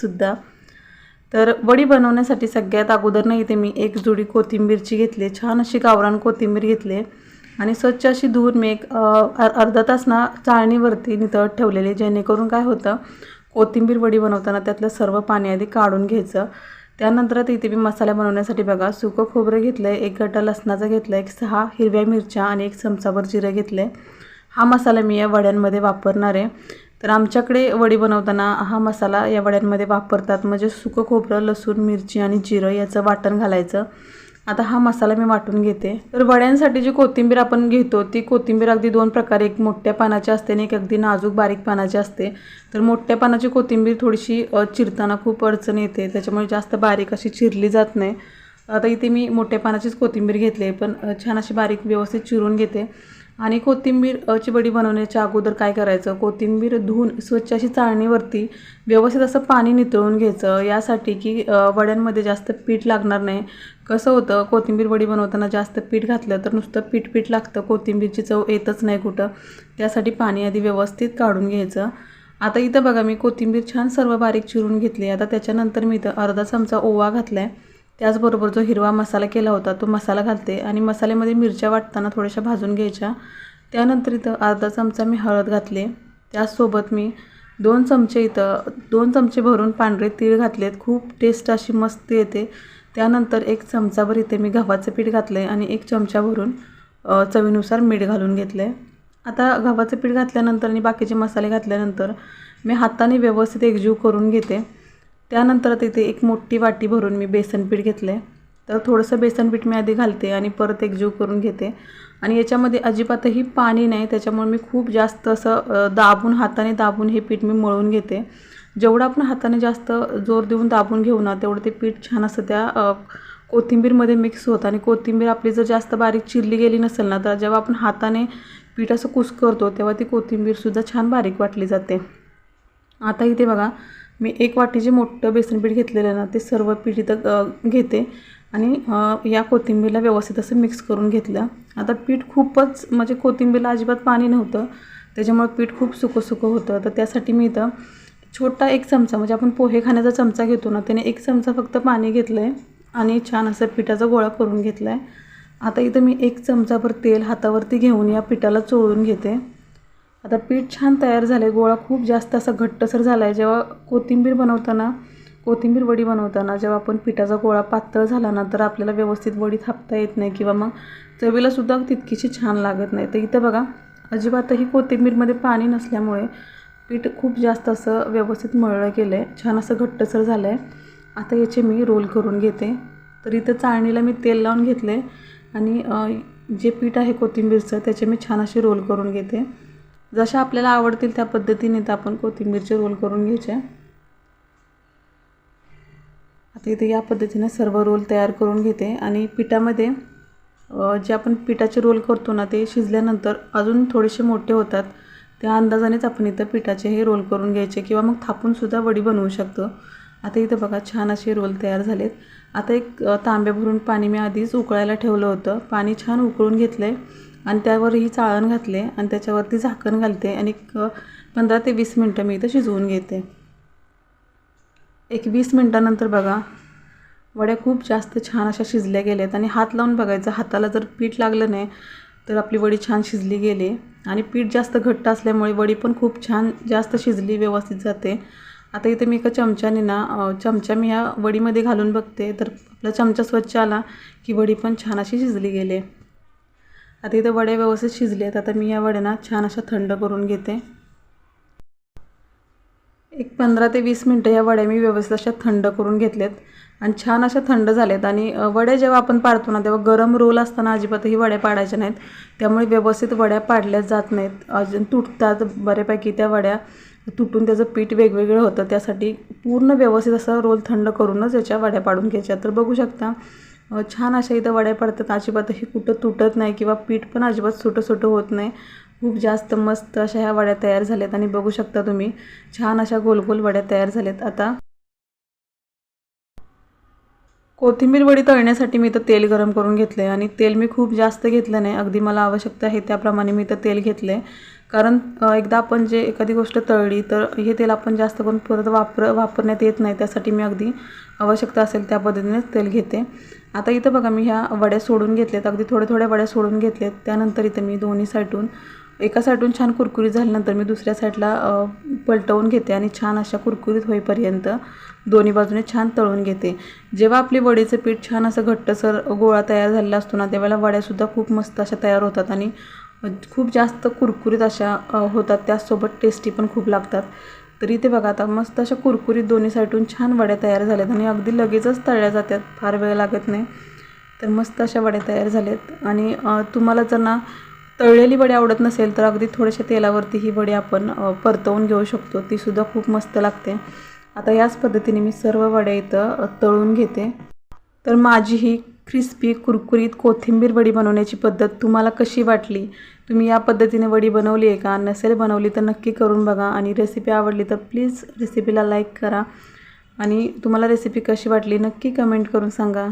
सुद्धा. तर वडी बनवण्यासाठी सगळ्यात अगोदर नाही इथे मी एक जुडी कोथिंबीरची घेतली छान अशी गावरान कोथिंबीर घेतली आणि स्वच्छ अशी धुवून मी एक अर्धा तास ना चाळणीवरती नितळत ठेवलेली जेणेकरून काय होतं कोथिंबीर वडी बनवताना त्यातलं सर्व पाणी आधी काढून घ्यायचं. त्यानंतर इथे मी मसाला बनवण्यासाठी बघा सुकं खोबरं घेतलं आहे एक गटा लसणाचं घेतलं एक सहा हिरव्या मिरच्या आणि एक चमचाभर जिरं घेतलं आहे हा मसाला मी या वड्यांमध्ये वापरणार आहे. तर आमच्याकडे वडी बनवताना हा मसाला या वड्यांमध्ये वापरतात. म्हणजे सुकं खोबरं लसूण मिरची आणि जिरं याचं वाटण घालायचं. आता हा मसाला मी वाटून घेते. तर वड्यांसाठी जी कोथिंबीर आपण घेतो ती कोथिंबीर अगदी दोन प्रकारे एक मोठ्या पानाची असते आणि एक अगदी नाजूक बारीक पानाची असते. तर मोठ्या पानाची कोथिंबीर थोडीशी चिरताना खूप अडचण येते. त्याच्यामुळे जास्त बारीक अशी चिरली जात नाही. आता इथे मी मोठ्या पानाचीच कोथिंबीर घेतली आहे पण छान अशी बारीक व्यवस्थित चिरून घेते. आणि कोथिंबीर वडी बनवण्याच्या अगोदर काय करायचं? कोथिंबीर धुवून स्वच्छ अशी चाळणीवरती व्यवस्थित असं पाणी नितळून घ्यायचं. यासाठी की वड्यांमध्ये जास्त पीठ लागणार नाही. कसं होतं? कोथिंबीर वडी बनवताना जास्त पीठ घातलं तर नुसतं पीठ पीठ लागतं. कोथिंबीरची चव येतच नाही कुठं. त्यासाठी पाणी आधी व्यवस्थित काढून घ्यायचं. आता इथं बघा मी कोथिंबीर छान सर्व बारीक चिरून घेतली आता त्याच्यानंतर मी इथं अर्धा चमचा ओवा घातला आहे त्याचबरोबर जो हिरवा मसाला केला होता तो मसाला घालते आणि मसाल्यामध्ये मिरच्या वाटताना थोड्याशा भाजून घ्यायच्या. त्यानंतर इथं अर्धा चमचा मी हळद घातले. त्याचसोबत मी दोन चमचे इथं दोन चमचे भरून पांढरे तीळ घातलेत. खूप टेस्ट अशी मस्त येते. त्यानंतर एक चमचाभर इथे मी गव्हाचं पीठ घातलं आहे आणि एक चमचा भरून चवीनुसार मीठ घालून घेतलं आहे आता गव्हाचं पीठ घातल्यानंतर आणि बाकीचे मसाले घातल्यानंतर मी हाताने व्यवस्थित एकजीव करून घेते. त्यानंतर तिथे एक मोठी वाटी भरून मी बेसन पीठ घेतलं आहे तर थोडंसं बेसनपीठ मी आधी घालते आणि परत एकजीव करून घेते. आणि याच्यामध्ये अजिबातही पाणी नाही त्याच्यामुळे मी खूप जास्त असं दाबून हाताने दाबून हे पीठ मी मळून घेते. जेवढं आपण हाताने जास्त जोर देऊन दाबून घेऊ ना तेवढं ते पीठ छान असं त्या कोथिंबीरमध्ये मिक्स होतं. आणि कोथिंबीर आपली जर जास्त बारीक चिरली गेली नसेल ना तर जेव्हा आपण हाताने पीठ असं कुस करतो तेव्हा ती कोथिंबीरसुद्धा छान बारीक वाटली जाते. आता इथे बघा मी एक वाटी जे मोठं बेसन पीठ घेतलेलं आहे ना ते सर्व पीठ इथं घेते. आणि या कोथिंबीरला व्यवस्थित असं मिक्स करून घेतलं. आता पीठ खूपच म्हणजे कोथिंबीरला अजिबात पाणी नव्हतं. त्याच्यामुळे पीठ खूप सुकं होतं. तर त्यासाठी मी इथं छोटा एक चमचा म्हणजे आपण पोहे खाण्याचा चमचा घेतो ना त्याने एक चमचा फक्त पाणी घेतलं आहे आणि छान असं पिठाचा गोळा करून घेतला आहे आता इथं मी एक चमचाभर तेल हातावरती घेऊन या पिठाला चोळून घेते. आता पीठ छान तयार झाले गोळा खूप जास्त असा घट्टसर झाला आहे जेव्हा कोथिंबीर बनवताना कोथिंबीर वडी बनवताना जेव्हा आपण पिठाचा गोळा पातळ झाला ना तर आपल्याला व्यवस्थित वडी थापता येत नाही किंवा मग चवीलासुद्धा तितकीशी छान लागत नाही. तर इथं बघा अजिबातही कोथिंबीरमध्ये पाणी नसल्यामुळे पीठ खूप जास्त असं व्यवस्थित मळलं गेलं आहे छान असं घट्टसर झालं आहे आता याचे मी रोल करून घेते. तर इथं चाळणीला मी तेल लावून घेतले आणि जे पीठ आहे कोथिंबीरचं त्याचे मी छान असे रोल करून घेते. जशा आपल्याला आवडतील त्या पद्धतीने तर आपण कोथिंबीरचे रोल करून घ्यायचे. आता इथे या पद्धतीने सर्व रोल तयार करून घेते आणि पिठामध्ये जे आपण पिठाचे रोल करतो ना ते शिजल्यानंतर अजून थोडेसे मोठे होतात. त्या अंदाजानेच आपण इथं पिठाचे हे रोल करून घ्यायचे किंवा मग थापूनसुद्धा वडी बनवू शकतो. आता इथं बघा छान असे रोल तयार झालेत. आता एक तांब्या भरून पाणी मी आधीच उकळायला ठेवलं होतं. पाणी छान उकळून घेतलं आहे आणि त्यावर ही चाळण घातले आणि त्याच्यावरती झाकण घालते आणि एक पंधरा ते वीस मिनटं मी इथं शिजवून घेते. एक वीस मिनटानंतर बघा वड्या खूप जास्त छान अशा शिजल्या गेल्यात आणि हात लावून बघायचं हाताला जर पीठ लागलं नाही तर आपली वडी छान शिजली गेली आणि पीठ जास्त घट्ट असल्यामुळे वडी पण खूप छान जास्त शिजली व्यवस्थित जाते. आता इथे मी एका चमच्याने ना चमचा मी या वडीमध्ये घालून बघते तर आपला चमचा स्वच्छ आला की वडी पण छान अशी शिजली गेली. आता इथं वड्या व्यवस्थित शिजले आहेत आता मी या वड्यांना छान अशा थंड करून घेते. एक पंधरा ते वीस मिनटं या वड्या मी व्यवस्थित अशा थंड करून घेतल्यात. आणि छान अशा थंड झाल्यात. आणि वड्या जेव्हा आपण पाडतो ना तेव्हा गरम रोल असताना अजिबातही वड्या पाडायच्या नाहीत. त्यामुळे व्यवस्थित वड्या पाडल्या जात नाहीत. अजून तुटतात बऱ्यापैकी त्या वड्या. तुटून त्याचं पीठ वेगवेगळं होतं. त्यासाठी पूर्ण व्यवस्थित असं रोल थंड करूनच याच्या वड्या पाडून घ्यायच्या. तर बघू शकता छान अशा इथं वड्या पडतात. अजिबातही कुठं तुटत नाही किंवा पीठ पण अजिबात सुटं सुटं होत नाही. खूप जास्त मस्त अशा ह्या वड्या तयार झाल्यात आणि बघू शकता तुम्ही छान अशा गोल गोल वड्या तयार झाल्यात. आता कोथिंबीर वडी तळण्यासाठी मी इथं तेल गरम करून घेतलं आहे आणि तेल मी खूप जास्त घेतलं नाही. अगदी मला आवश्यकता आहे त्याप्रमाणे मी इथं तेल घेतलं आहे कारण एकदा आपण जे एखादी गोष्ट तळली तर हे तेल आपण जास्त करून परत वापर वापरण्यात येत नाही. त्यासाठी मी अगदी आवश्यकता असेल त्या पद्धतीनेच तेल घेते. आता इथं बघा मी ह्या वड्या सोडून घेतल्यात. अगदी थोड्या थोड्या वड्या सोडून घेतल्यात. त्यानंतर इथं मी दोन्ही साईडून एका साईडून छान कुरकुरीत झाल्यानंतर मी दुसऱ्या साईडला पलटवून घेते आणि छान अशा कुरकुरीत होईपर्यंत दोन्ही बाजूने छान तळून घेते. जेव्हा आपली वडीचं पीठ छान असं घट्टसर गोळा तयार झालेला असतो ना त्यावेळेला वड्यासुद्धा खूप मस्त अशा तयार होतात आणि खूप जास्त कुरकुरीत अशा होतात. त्याचसोबत टेस्टी पण खूप लागतात. तर इथे बघा आता मस्त अशा कुरकुरीत दोन्ही साईडून छान वड्या तयार झाल्यात आणि अगदी लगेचच तळल्या जातात फार वेळ लागत नाही. तर मस्त अशा वड्या तयार झाल्यात. आणि तुम्हाला जर ना तळलेली वडी आवडत नसेल तर अगदी थोड्याशा तेलावरती ही वडी आपण परतवून घेऊ शकतो. तीसुद्धा खूप मस्त लागते. आता याच पद्धतीने मी सर्व वड्या इथं तळून घेते. तर माझी ही क्रिस्पी कुरकुरीत कोथिंबीर वडी बनवण्याची पद्धत तुम्हाला कशी वाटली? तुम्ही या पद्धतीने वडी बनवली आहे का? नसेल बनवली तर नक्की करून बघा आणि रेसिपी आवडली तर प्लीज रेसिपीला लाईक करा. आणि तुम्हाला रेसिपी कशी वाटली नक्की कमेंट करून सांगा.